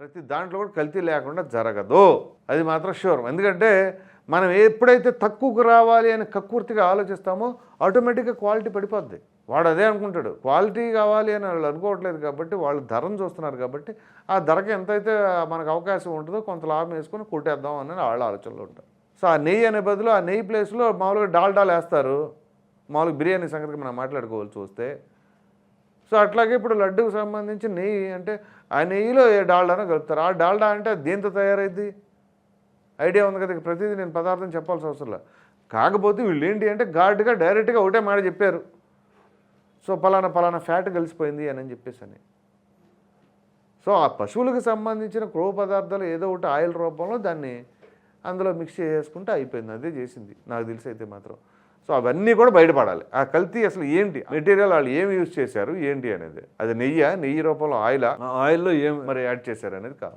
ప్రతి దాంట్లో కూడా కల్తీ లేకుండా జరగదు. అది మాత్రం షూర్ ఎందుకంటే మనం ఎప్పుడైతే తక్కువకు రావాలి అని కక్కుర్తిగా ఆలోచిస్తామో ఆటోమేటిక్గా క్వాలిటీ పడిపోద్ది. వాడు అదే అనుకుంటాడు. క్వాలిటీ కావాలి అని వాళ్ళు అనుకోవట్లేదు కాబట్టి వాళ్ళు ధరను చూస్తున్నారు కాబట్టి ఆ ధరకి ఎంతైతే మనకు అవకాశం ఉంటుందో కొంత లాభం వేసుకొని కొట్టేద్దాం అని వాళ్ళ ఆలోచనలో ఉంటారు. సో ఆ నెయ్యి అనే బదులు ఆ నెయ్యి ప్లేస్లో మామూలుగా డాల్డాలు వేస్తారు. మామూలుగా బిర్యానీ సంగతికి మనం మాట్లాడుకోవాల్సి వస్తే సో అట్లాగే ఇప్పుడు లడ్డుకు సంబంధించి నెయ్యి అంటే ఆ నెయ్యిలో ఏ డాల్డానో కలుపుతారు. ఆ డాల్డా అంటే దేంతో తయారైద్ది? ఐడియా ఉంది కదా ప్రతిదీ నేను పదార్థం చెప్పాల్సిన అవసరం లేదు. కాకపోతే వీళ్ళు ఏంటి అంటే ఘాటుగా డైరెక్ట్గా ఒకటే మాట చెప్పారు. సో పలానా పలానా ఫ్యాట్ కలిసిపోయింది అని అని చెప్పేసి అని. సో ఆ పశువులకు సంబంధించిన క్రో పదార్థాలు ఏదో ఒకటి ఆయిల్ రూపంలో దాన్ని అందులో మిక్స్ చేసుకుంటే అయిపోయింది అదే చేసింది. నాకు తెలిసి అయితే మాత్రం. సో అవన్నీ కూడా బయటపడాలి. ఆ కల్తీ అసలు ఏంటి? మెటీరియల్ వాళ్ళు ఏమి యూజ్ చేశారు? ఏంటి అనేది. అది నెయ్యి? నెయ్యి రూపంలో ఆయిల్? ఆయిల్లో ఏం మరి యాడ్ చేశారు అనేది కావాలి.